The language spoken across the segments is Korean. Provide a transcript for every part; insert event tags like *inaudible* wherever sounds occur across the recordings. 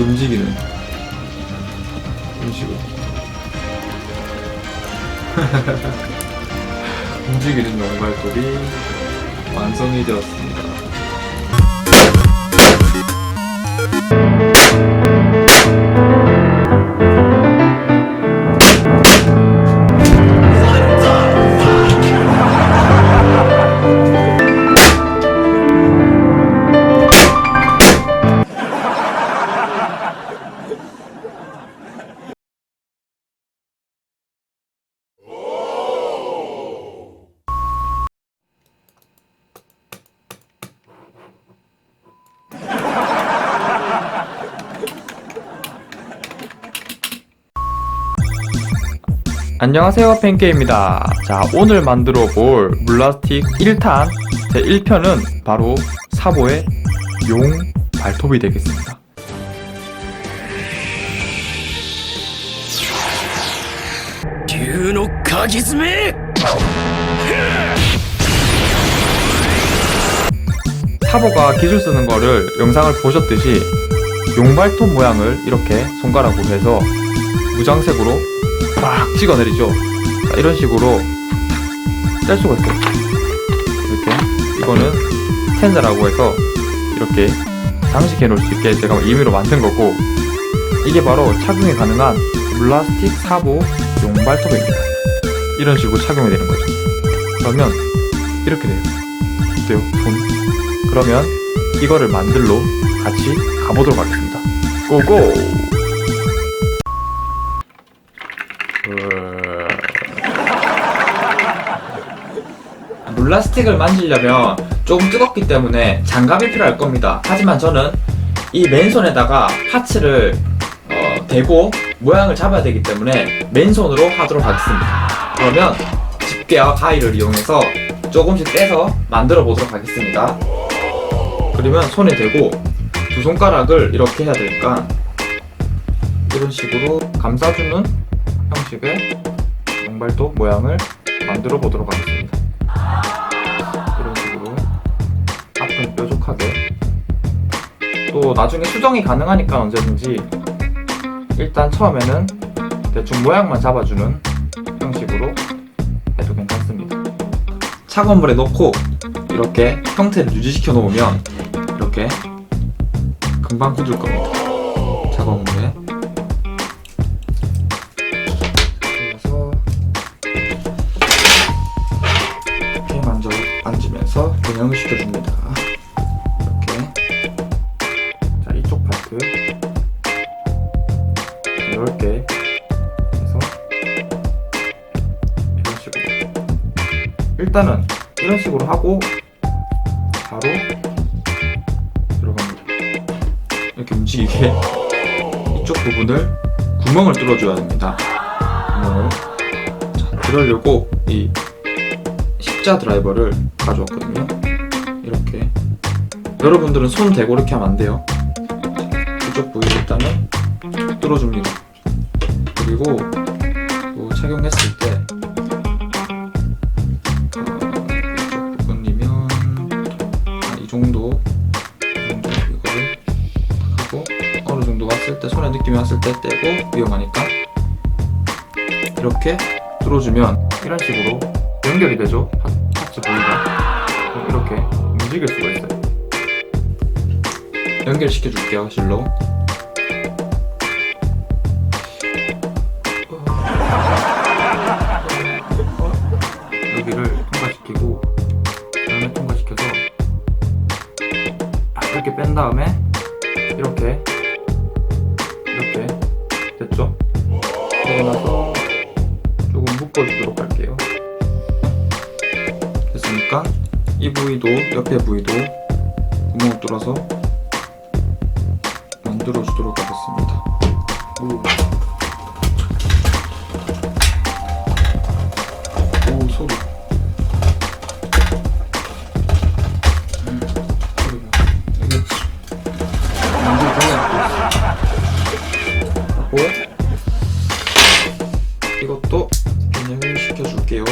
이렇게 움직이는 식으로 *laughs* 움직이는 용발톱이 완성이 되었습니다. 안녕하세요 팬케입니다. 자 오늘 만들어 볼 물라스틱 1탄. 제 1편은 바로 사보의 용 발톱이 되겠습니다. 류의 가기즈메 사보가 기술 쓰는 거를 영상을 보셨듯이 용발톱 모양을 이렇게 손가락으로 해서 무장색으로 막 찍어내리죠. 자, 이런 식으로 뗄 수가 있어요. 이렇게. 이거는 스탠드라고 해서 이렇게 장식해 놓을 수 있게 제가 임의로 만든 거고 이게 바로 착용이 가능한 플라스틱 사보 용발톱입니다. 이런 식으로 착용이 되는 거죠. 그러면 이렇게 돼요. 어때요? 손 그러면 이거를 만들러 같이 가보도록 하겠습니다. 고고! 물라스틱을 만지려면 조금 뜨겁기 때문에 장갑이 필요할 겁니다. 하지만 저는 이 맨손에다가 파츠를 어, 대고 모양을 잡아야 되기 때문에 맨손으로 하도록 하겠습니다. 그러면 집게와 가위를 이용해서 조금씩 떼서 만들어 보도록 하겠습니다. 그러면 손에 대고 두 손가락을 이렇게 해야 되니까 이런 식으로 감싸주는 형식의 양발톱 모양을 만들어 보도록 하겠습니다. 이런 식으로 앞은 뾰족하게 또 나중에 수정이 가능하니까 언제든지 일단 처음에는 대충 모양만 잡아주는 형식으로 해도 괜찮습니다. 차가운 물에 넣고 이렇게 형태를 유지시켜 놓으면 이렇게 금방 굳을 겁니다. 차가운 물에. 이렇게 만져 앉으면서 변형을 시켜줍니다. 이렇게. 자 이쪽 파트 이렇게 해서 이런 식으로. 일단은 이런 식으로 하고 이렇게 이쪽 부분을 구멍을 뚫어줘야 됩니다. 구멍을 자, 그러려고 이 십자 드라이버를 가져왔거든요. 이렇게 여러분들은 손 대고 이렇게 하면 안 돼요. 이쪽 부위 일단은 뚫어줍니다. 그리고 또 착용했을 때 때 떼고 위험하니까 이렇게 뚫어주면 이런 식으로 연결이 되죠? 파- 파츠 부위가 이렇게 움직일 수가 있어요. 연결시켜 줄게요 실로 나서 조금 묶어주도록 할게요. 됐으니까 이 부위도 옆에 부위도 구멍을 뚫어서 만들어주도록 하겠습니다. 오. 오 소리. 음, 소 이것도 변형을 시켜줄게요.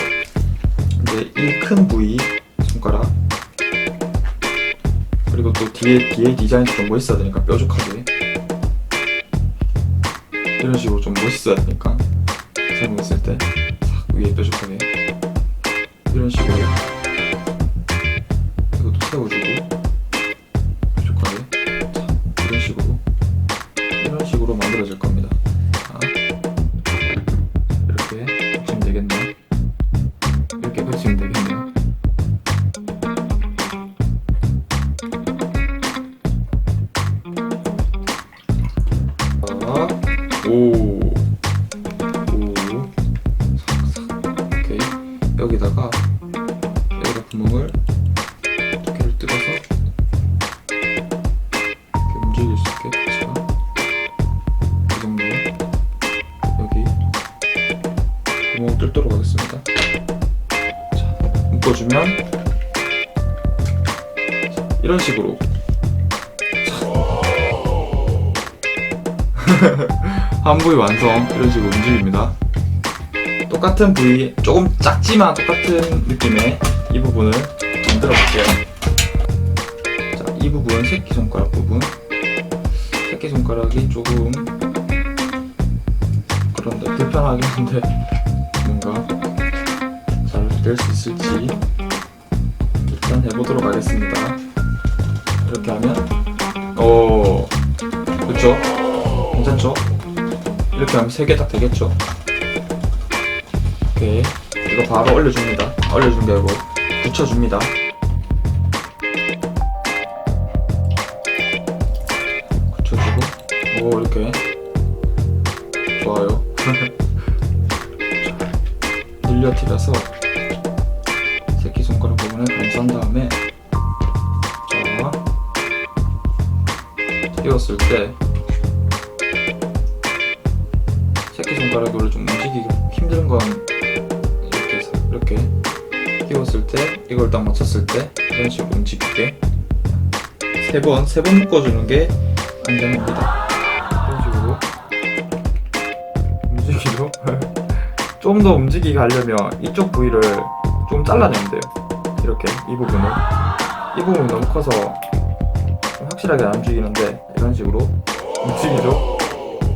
이제 이 큰 부위 손가락. 그리고 또 뒤에 뒤에 디자인도 좀 멋있어야 되니까 뾰족하게. 이런 식으로 좀 멋있어야 되니까 사용했을 때싹 위에 뾰족하게. 이런 식으로 이것도 세워주고 뾰족하게. 자, 이런 식으로. 이런 식으로 만들어질 겁니다. 묶어주면 자, 이런 식으로 *laughs* 한 부위 완성 이런 식으로 움직입니다. 똑같은 부위 조금 작지만 똑같은 느낌의 이 부분을 만들어 볼게요. 자, 이 부분 새끼 손가락 부분 새끼 손가락이 조금 그런데 불편하긴 한데 될 수 있을지 일단 해보도록 하겠습니다. 이렇게 하면 오 그렇죠? 괜찮죠? 이렇게 하면 3개 딱 되겠죠? 오케이 이거 바로 올려줍니다 올려준 게 아니고 붙여줍니다 붙여주고 오 이렇게 좋아요 *laughs* 새끼손가락 감싼 다음에 자 띄웠을 때 새끼손가락이 원래 좀 움직이기 힘든 건 이렇게 해서 이렇게 끼웠을 때 이걸 딱 맞췄을 때 이런 식으로 움직이게 세 번 세 번 묶어주는 게 안전합니다. 이런 식으로 움직이로 *laughs* 좀더 움직이게 하려면 이쪽 부위를 좀 잘라내면 돼요 이렇게 이 부분을 이 부분이 너무 커서 좀 확실하게 안 움직이는데 이런 식으로 움직이죠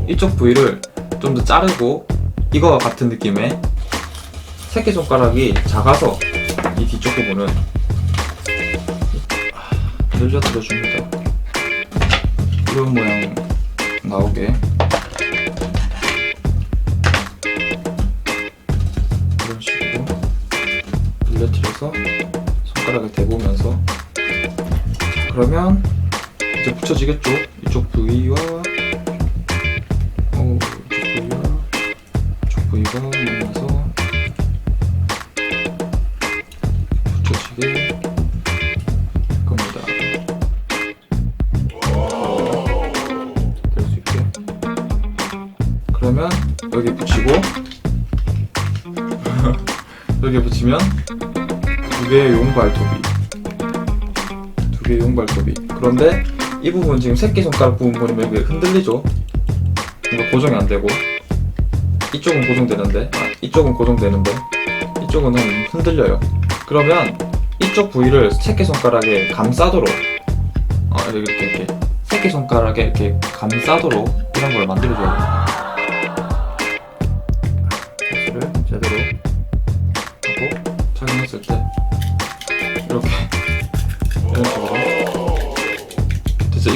이쪽 부위를 좀 더 자르고 이거와 같은 느낌의 새끼손가락이 작아서 이 뒤쪽 부분은 늘려뜨려 줍니다. 이런 모양 나오게 손가락을 대보면서 그러면 이제 붙여지겠죠? 이쪽 부위와 어, 이쪽 부위와 이쪽 부위가 만나서 붙여지게 될 겁니다. 될수 있게. 그러면 여기 붙이고 *laughs* 여기 붙이면 두 개의 용발톱이 두 개의 용발톱이 그런데 이 부분 지금 새끼손가락 부분 보면 여기 흔들리죠? 이거 고정이 안 되고 이쪽은 고정되는데 아, 이쪽은 고정되는데 이쪽은 좀 흔들려요. 그러면 이쪽 부위를 새끼손가락에 감싸도록 어, 이렇게 이렇게 새끼손가락에 이렇게 감싸도록 이런 걸 만들어줘야 됩니다.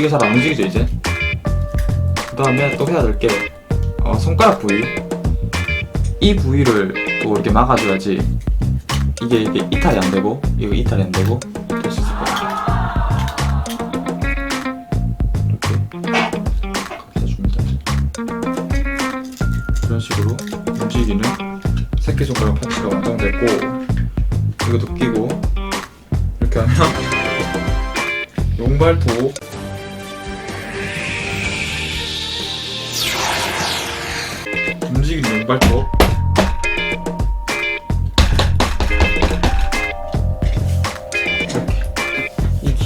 이게 잘 안 움직이죠 이제 그 다음에 또 해야 될 게 어, 손가락 부위 이 부위를 또 이렇게 막아줘야지 이게 이게 이탈이 안 되고 이거 이탈이 안 되고 될 수 있을 거예요. 이렇게 감싸줍니다. 이런 식으로 움직이는 새끼손가락 파츠가 완성됐고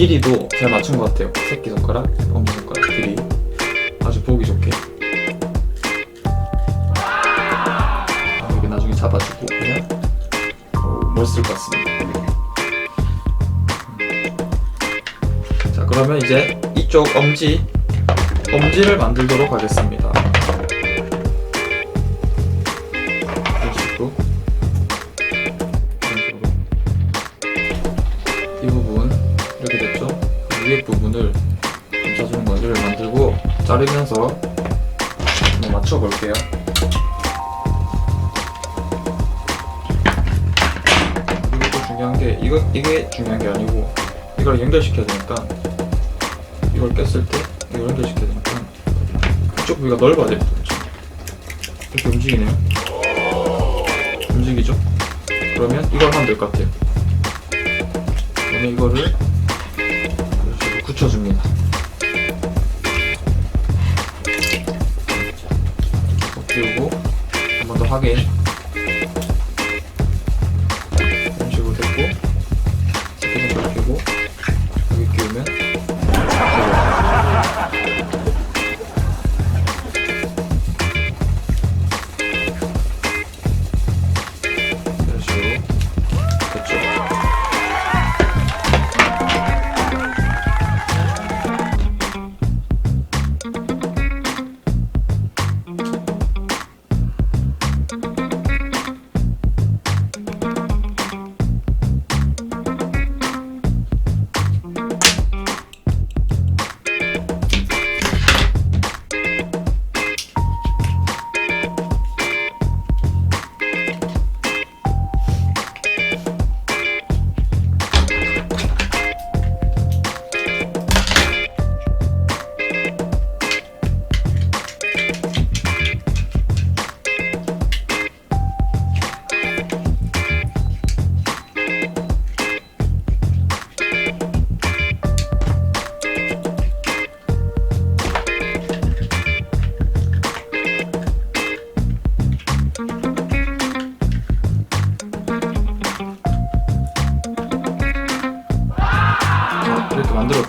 길이도 잘 맞춘 것 같아요. 새끼손가락, 엄지손가락 길이. 아주 보기 좋게. 아, 여기 나중에 잡아주고 그냥? 어, 멋있을 것 같습니다. 음. 자 그러면 이제 이쪽 엄지 엄지를 만들도록 하겠습니다 것을 감싸주는 것을 만들고 자르면서 한번 맞춰 볼게요. 그리고 또 중요한 게 이거 이게 중요한 게 아니고 이걸 연결시켜야 되니까 이걸 꼈을 때 이걸 연결시켜야 되니까 이쪽 부위가 넓어야. 그렇죠? 이렇게 움직이네요. 움직이죠? 그러면 이걸 하면 될 것 같아요. 그러면 이거를 굳혀줍니다. 끼우고 한 번 더 확인.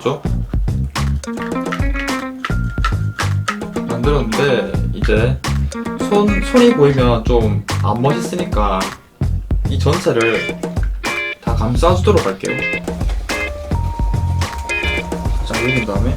만들었죠? 만들었는데 이제 손 손이 보이면 좀 안 멋있으니까 이 전체를 다 감싸주도록 할게요. 자, 올린 다음에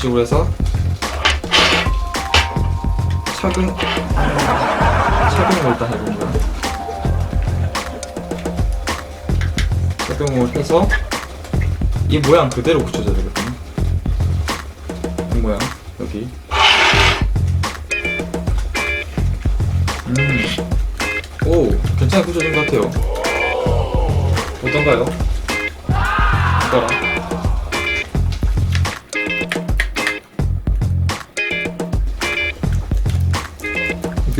식으로 해서 착용 착용을 일단 거야. 착용을 해서 이 모양 그대로 붙여줘야 되거든요. 이 모양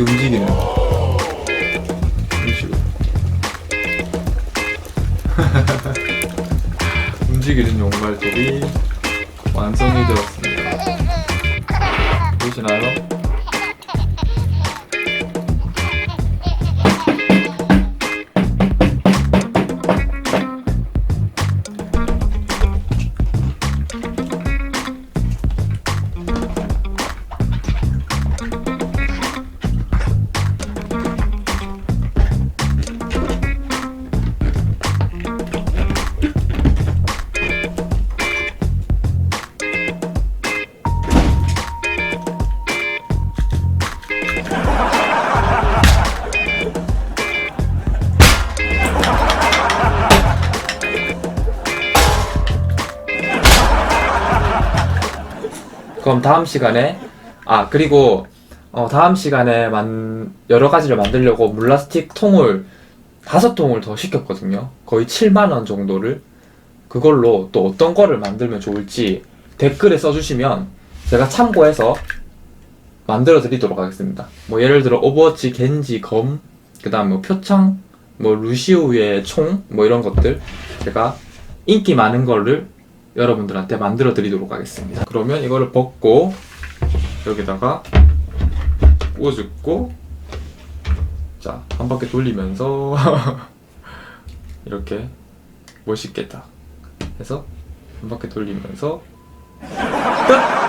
이렇게 움직이는 이런 식으로. *laughs* 움직이는 용발톱이 완성이 되었습니다. 보이시나요? 그럼 다음 시간에 아 그리고 어, 다음 시간에 만 여러 가지를 만들려고 물라스틱 통을 다섯 통을 더 시켰거든요. 거의 7만 원 정도를 그걸로 또 어떤 거를 만들면 좋을지 댓글에 써주시면 제가 참고해서 만들어 드리도록 하겠습니다. 뭐 예를 들어 오버워치 겐지 검, 그다음 뭐 표창, 뭐 루시우의 총, 뭐 이런 것들 제가 인기 많은 거를 여러분들한테 만들어 드리도록 하겠습니다. 그러면 이거를 벗고 여기다가 꼬집고 자, 한 바퀴 돌리면서 *laughs* 이렇게 멋있겠다 해서 한 바퀴 돌리면서 끝!